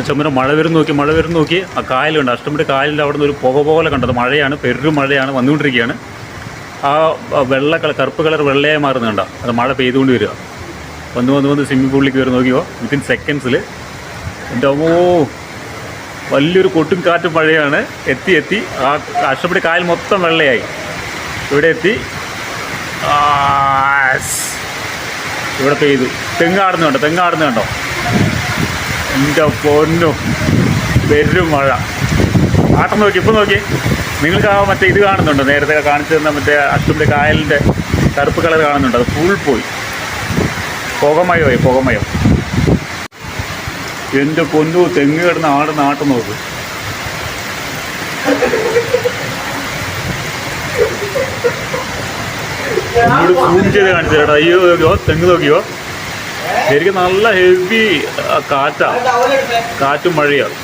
ചുമരം മഴ വരും നോക്കി മഴ വരും നോക്കി. ആ കായലുണ്ട് അഷ്ടമിയുടെ കായലിന്റെ അവിടെ നിന്ന് ഒരു പുക പോലെ കണ്ടത്. മഴയാണ് പെരും മഴയാണ് വന്നുകൊണ്ടിരിക്കുകയാണ്. ആ വെള്ള കളർ കറുപ്പ് കളർ വെള്ളയായി മാറുന്നത് കണ്ട? അത് മഴ പെയ്തുകൊണ്ട് വരിക. വന്ന് വന്ന് വന്ന് സ്വിമ്മിംഗ് പൂളിലേക്ക് വരും നോക്കിയോ വിത്തിൻ സെക്കൻഡ്സിൽ എന്റെ അമ്മോ വലിയൊരു കൊട്ടും കാറ്റും മഴയാണ്. എത്തി എത്തി. ആ അഷ്ടപ്പെട്ടി കായൽ മൊത്തം വെള്ളയായി. ഇവിടെ എത്തി. ഇവിടെ പെയ്തു. തെങ്ങാടുന്നുണ്ടോ തെങ്ങാടുന്നുണ്ടോ എന്റെ പൊന്നു പെരും മഴ. ആട്ടം നോക്കി ഇപ്പം നോക്കി. നിങ്ങൾക്ക് ആ മറ്റേ ഇത് കാണുന്നുണ്ടോ? നേരത്തെ കാണിച്ചു തന്ന മറ്റേ അച്ഛന്റെ കായലിന്റെ കറുപ്പ് കളർ കാണുന്നുണ്ട്? അത് ഫുൾ പോയി. പുകമയമായി പുകമയം. എന്റെ പൊന്നു തെങ്ങ് കിടന്ന് ആട് നാട്ടം നോക്ക്. ഫുൾ സൂം ചെയ്ത് കാണിച്ചു അയ്യോ നോക്കിയോ തെങ്ങ് നോക്കിയോ? ശരിക്കും നല്ല ഹെവി കാറ്റാണ് കാറ്റും. മഴയാണ്